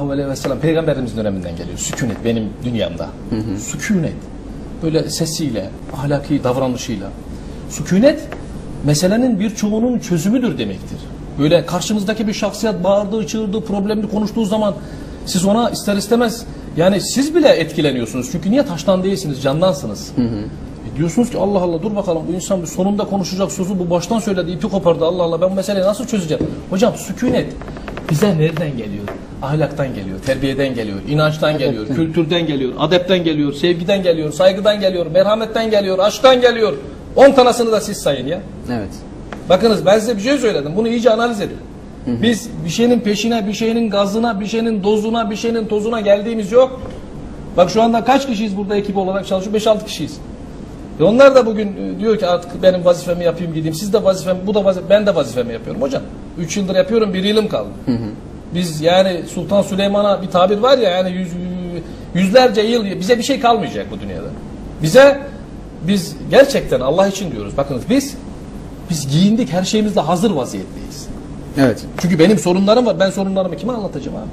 Aleyhi ve sellem peygamberimizin döneminden geliyor. Sükunet benim dünyamda. Sükunet. Böyle sesiyle, ahlaki davranışıyla. Sükunet meselenin birçoğunun çözümüdür demektir. Böyle karşınızdaki bir şahsiyet bağırdığı, çığırdığı, problemli konuştuğu zaman siz ona ister istemez yani siz bile etkileniyorsunuz. Çünkü niye taştan değilsiniz, candansınız. E diyorsunuz ki Allah Allah dur bakalım bu insan bir sonunda konuşacak sözü bu baştan söyledi, ipi kopardı Allah Allah ben bu meseleyi nasıl çözeceğim? Hocam sükunet bize nereden geliyor? Ahlaktan geliyor, terbiyeden geliyor, inançtan geliyor, kültürden geliyor, adepten geliyor, sevgiden geliyor, saygıdan geliyor, merhametten geliyor, aşktan geliyor. 10 tanasını da siz sayın ya. Evet. Bakınız ben size bir şey söyledim. Bunu iyice analiz edin. Biz bir şeyin peşine, bir şeyin gazına, bir şeyin dozuna, bir şeyin tozuna geldiğimiz yok. Bak şu anda kaç kişiyiz burada ekip olarak çalışıyor? 5-6 kişiyiz. E onlar da bugün e, diyor ki artık benim vazifemi yapayım gideyim. Siz de vazifem, bu da vazifem, ben de vazifemi yapıyorum hocam. 3 yıldır yapıyorum, bir yılım kaldı. Biz yani Sultan Süleyman'a bir tabir var ya yani yüz, yüzlerce yıl bize bir şey kalmayacak bu dünyada. Bize biz gerçekten Allah için diyoruz. Bakınız biz biz giyindik her şeyimizle hazır vaziyetteyiz. Evet. Çünkü benim sorunlarım var. Ben sorunlarımı kime anlatacağım abi?